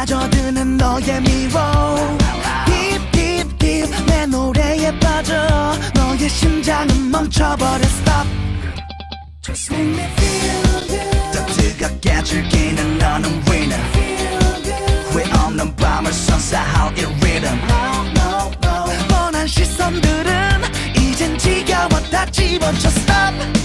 빠져드는 너의 미로 Deep deep deep 내 노래에 빠져 너의 심장은 멈춰버려 Stop Just make me feel good 더 뜨겁게 즐기는 너는 winner 후회 없는 밤을 선사할 이 rhythm no, no, no. 뻔한 시선들은 이젠 지겨워 다 집어쳐 Stop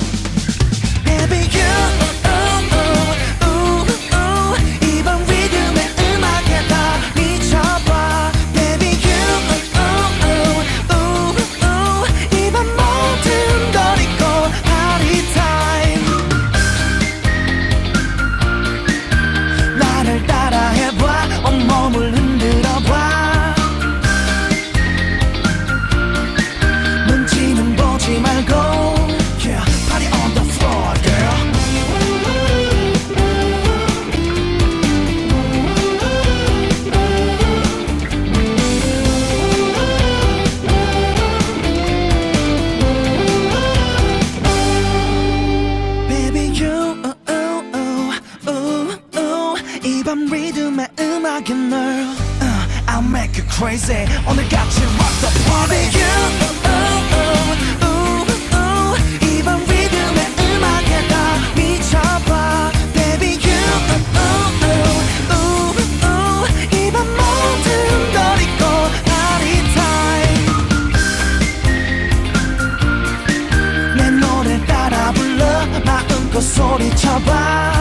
밤 리듬의 음악에 널 uh, I'll make you crazy 오늘같이 rock the party you ooh, ooh, ooh. 이밤 리듬의 음악에 다 미쳐봐 Baby you ooh, ooh, ooh, ooh. 이밤 모든 걸 잊고 party time 내 노래 따라 불러 마음껏 소리쳐봐